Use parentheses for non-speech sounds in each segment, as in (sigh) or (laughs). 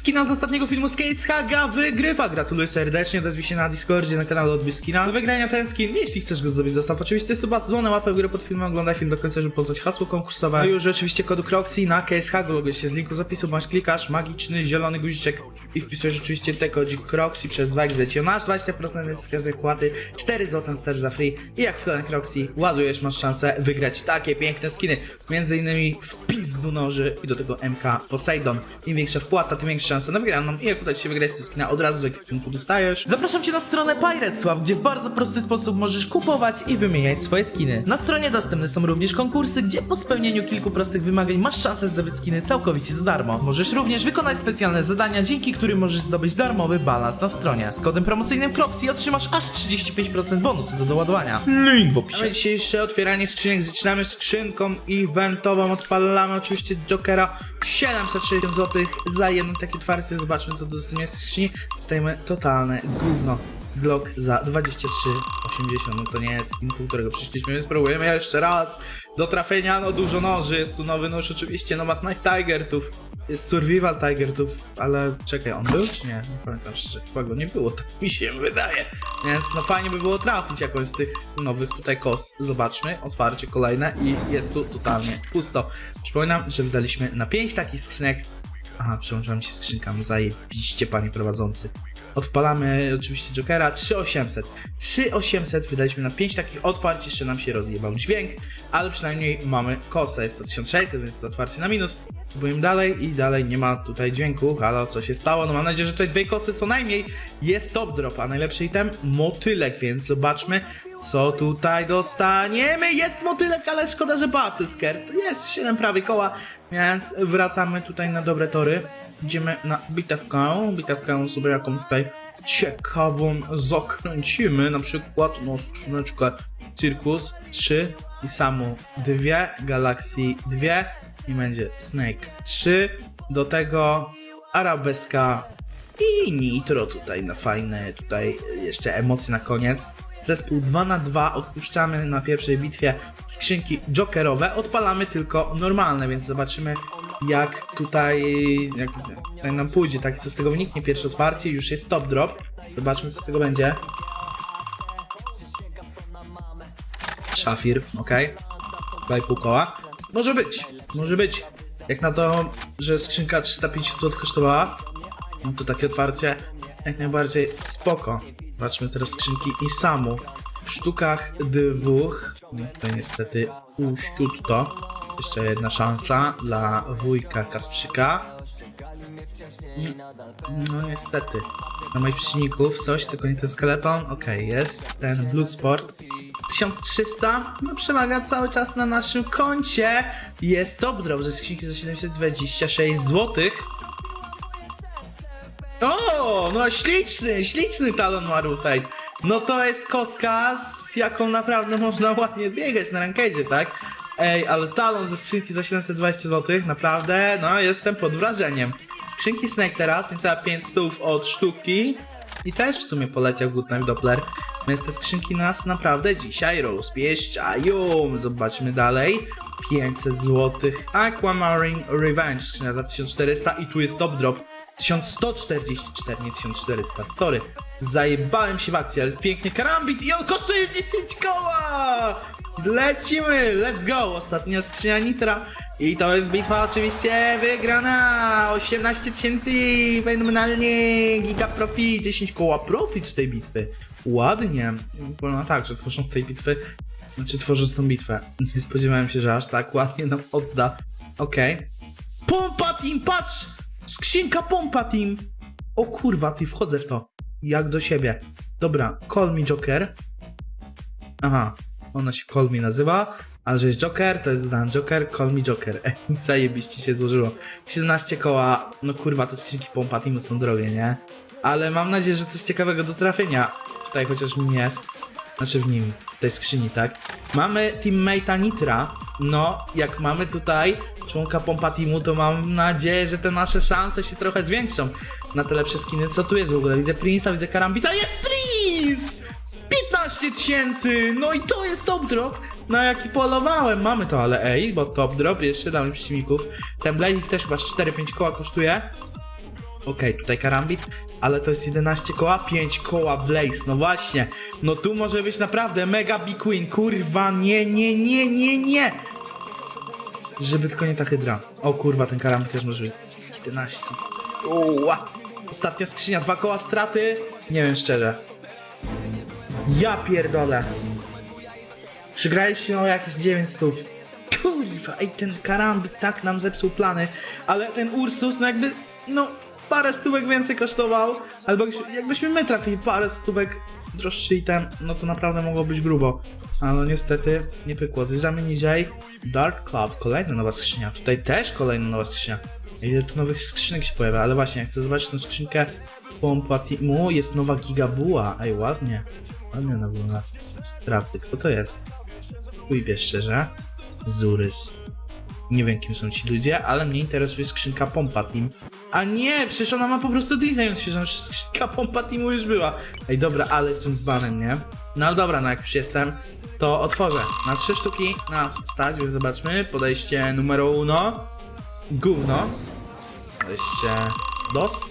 skina z ostatniego filmu Case Haga wygrywa. Gratuluję serdecznie, odezwij się na Discordzie, na kanale Odbierz Skina. Do wygrania ten skin, jeśli chcesz go zdobyć, zostaw oczywiście suba, dzwonę, łapę w górę pod filmem, oglądaj film do końca, żeby poznać hasło konkursowe. No i już oczywiście kodu Croxy na Case Hagu, logujesz się z linku zapisu, bądź klikasz magiczny zielony guziczek i wpisujesz oczywiście te kodzik Croxy przez 2 xd Masz 20% z każdej płaty, 4 zł też za free i jak z kodem Croxy ładujesz, masz szansę wygrać takie piękne skiny. Między innymi wpis do noży i do tego MK Poseidon. Im większa wpłata, tym większa szansa na wygraną i jak uda Ci się wygrać te skina od razu do ekwipunku dostajesz. Zapraszam Cię na stronę Pirateswap, gdzie w bardzo prosty sposób możesz kupować i wymieniać swoje skiny. Na stronie dostępne są również konkursy, gdzie po spełnieniu kilku prostych wymagań masz szansę zdobyć skiny całkowicie za darmo. Możesz również wykonać specjalne zadania, dzięki którym możesz zdobyć darmowy balans na stronie. Z kodem promocyjnym Croxy otrzymasz aż 35% bonusu do doładowania. Link w opisie. Mamy dzisiejsze otwieranie skrzynek. Zaczynamy skrzynką eventową. Odpalamy oczywiście Jokera 760 zł za jedno takie otwarcie. Zobaczmy co dostaniemy z skrzyni. Dostajemy totalne gówno. Glock za 23,80. No to nie jest skin, którego przyszliśmy, więc spróbujemy jeszcze raz. Do trafienia, no dużo noży. Jest tu nowy nóż oczywiście, Nomad Night Tigertów. Jest Survival Tigertów, ale czekaj, on był? Nie, nie pamiętam szczerze, chyba go nie było, tak mi się wydaje. Więc no fajnie by było trafić jakąś z tych nowych tutaj kos. Zobaczmy, otwarcie kolejne i jest tu totalnie pusto. Przypominam, że wydaliśmy na 5 takich skrzynek. Aha, przełączamy się skrzynkami, zajebiście panie prowadzący. Odpalamy oczywiście Jokera 3800. 3800 wydaliśmy na 5 takich otwarć, jeszcze nam się rozjebał dźwięk, ale przynajmniej mamy kosę, jest to 1600, więc to otwarcie na minus. Spróbujemy dalej i dalej nie ma tutaj dźwięku, halo, co się stało? No mam nadzieję, że tutaj dwie kosy co najmniej jest top drop, a najlepszy item motylek, więc zobaczmy co tutaj dostaniemy. Jest motylek, ale szkoda, że batyskirt. Jest 7 prawie koła, więc wracamy tutaj na dobre tory. Idziemy na bitewkę, bitewkę sobie jaką tutaj ciekawą zakręcimy, na przykład no skrzyneczkę Circus 3 i Samu 2, Galaxy 2 i będzie Snake 3, do tego Arabeska i Nitro tutaj na fajne, tutaj jeszcze emocje na koniec. Zespół 2 na 2 odpuszczamy na pierwszej bitwie skrzynki jokerowe, odpalamy tylko normalne, więc zobaczymy jak tutaj, jak nam pójdzie, tak co z tego wyniknie. Pierwsze otwarcie, już jest top drop. Zobaczmy co z tego będzie. Szafir, ok. 2,5 koła. Może być, może być. Jak na to, że skrzynka 350 zł kosztowała, no to takie otwarcie jak najbardziej spoko. Zobaczmy teraz skrzynki i samu. W sztukach dwóch, no to niestety uściutto. Jeszcze jedna szansa dla wujka Kasprzyka. No niestety. Na moich przeciwników coś, tylko nie ten skeleton. Okej, jest ten Bloodsport. 1300, no przewaga cały czas na naszym koncie. Jest top drop ze skrzynki za 726 złotych. O, no śliczny, śliczny talon Marufate. No to jest koska, z jaką naprawdę można ładnie biegać na rankedzie, tak? Ej, ale talon ze skrzynki za 720 zł, naprawdę, no jestem pod wrażeniem. Skrzynki Snake teraz, niecałe 5 stów od sztuki. I też w sumie poleciał Good Night Doppler. Więc te skrzynki nas naprawdę dzisiaj rozpieszczają. Zobaczmy dalej. 500 zł. Aquamarine Revenge, skrzynia za 1400 i tu jest top drop. 1144, nie 1400, sorry. Zajebałem się w akcji, ale jest pięknie karambit i on kosztuje 10 koła! Lecimy, let's go! Ostatnia skrzynia Nitra i to jest bitwa oczywiście wygrana! 18 tysięcy, fenomenalnie, giga profit, 10 koła profit z tej bitwy. Ładnie. No tak, że tworząc tej bitwy, znaczy tworząc tą bitwę, nie spodziewałem się, że aż tak ładnie nam odda. Okej. Pompa Team, patrz! Skrzynka Pompa Team! O kurwa, ty wchodzę w to. Jak do siebie. Dobra, call me Joker. Aha, ona się call me nazywa, ale że jest Joker, to jest dodałem Joker, call me Joker. (laughs) Zajebiście się złożyło. 17 koła, no kurwa, te skrzynki Pompa Teamu są drogie, nie? Ale mam nadzieję, że coś ciekawego do trafienia tutaj chociaż nim jest. Znaczy w nim, w tej skrzyni, tak? Mamy teammate'a Nitra. No, jak mamy tutaj członka Pompa Teamu, to mam nadzieję, że te nasze szanse się trochę zwiększą na te lepsze skiny. Co tu jest w ogóle? Widzę Prince'a, widzę Karambita. Jest! 15 tysięcy! No i to jest top drop, na jaki polowałem. Mamy to, ale ej, bo top drop jeszcze damy przeciwników. Ten Blade też chyba z 4-5 koła kosztuje. Okej, tutaj karambit, ale to jest 11 koła, 5 koła Blaze, no właśnie. No tu może być naprawdę mega big queen, kurwa, nie, nie, nie, nie, nie. Żeby tylko nie ta hydra. O kurwa, ten karambit też może być 11. Uła. Ostatnia skrzynia, dwa koła straty. Nie wiem szczerze. Ja pierdolę. Przygraliście o jakieś 9 stów. Kurwa, ej, ten karambit tak nam zepsuł plany, ale ten Ursus, no jakby, no, parę stówek więcej kosztował, albo jakbyśmy- my trafili parę stówek droższy i ten, no to naprawdę mogło być grubo. Ale no niestety nie pykło. Zjeżdżamy niżej. Dark Club, kolejna nowa skrzynia. Tutaj też kolejna nowa skrzynia. Ile tu nowych skrzynek się pojawia, ale właśnie, chcę zobaczyć tą skrzynkę Pompa Teamu. Jest nowa Gigabuła. Ej, ładnie. Ona wygląda. Straty. Kto to jest? Chuj wie szczerze. Zurys. Nie wiem kim są ci ludzie, ale mnie interesuje skrzynka Pompa Team. A nie, przecież ona ma po prostu design przecież skrzynka Pompa Teamu już była. Ej, dobra, ale jestem z banem, nie? No ale dobra, no jak już jestem, to otworzę. Na trzy sztuki nas stać, więc zobaczmy. Podejście numer uno. Gówno. Podejście dos.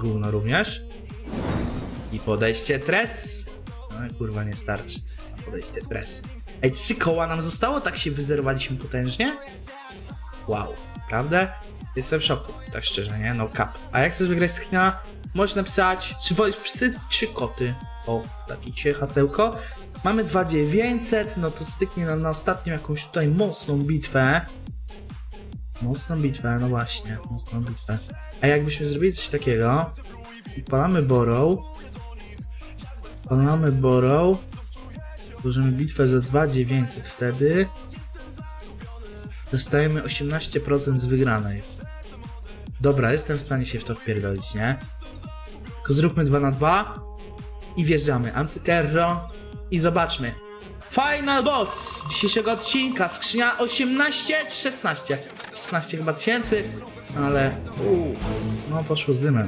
Gówno również. I podejście tres. No kurwa nie starczy. Podejście tres. Ej, trzy koła nam zostało? Tak się wyzerowaliśmy potężnie? Wow, naprawdę? Jestem w szoku, tak szczerze, nie? No cap. A jak chcesz wygrać skina, możesz napisać, czy wolisz psy, czy koty? O, takie hasełko. Mamy 2900, no to styknie nam na ostatnią jakąś tutaj mocną bitwę. Mocną bitwę, no właśnie, mocną bitwę. A jakbyśmy zrobili coś takiego, palamy borrow, palamy borrow, Tworzymy bitwę za 2900 wtedy. Dostajemy 18% z wygranej. Dobra, jestem w stanie się w to wpierdolić, nie? Tylko zróbmy 2 na 2 i wjeżdżamy. Antyterro i zobaczmy. Final boss dzisiejszego odcinka. Skrzynia 18 czy 16? 16 chyba tysięcy, ale uu, no poszło z dymem.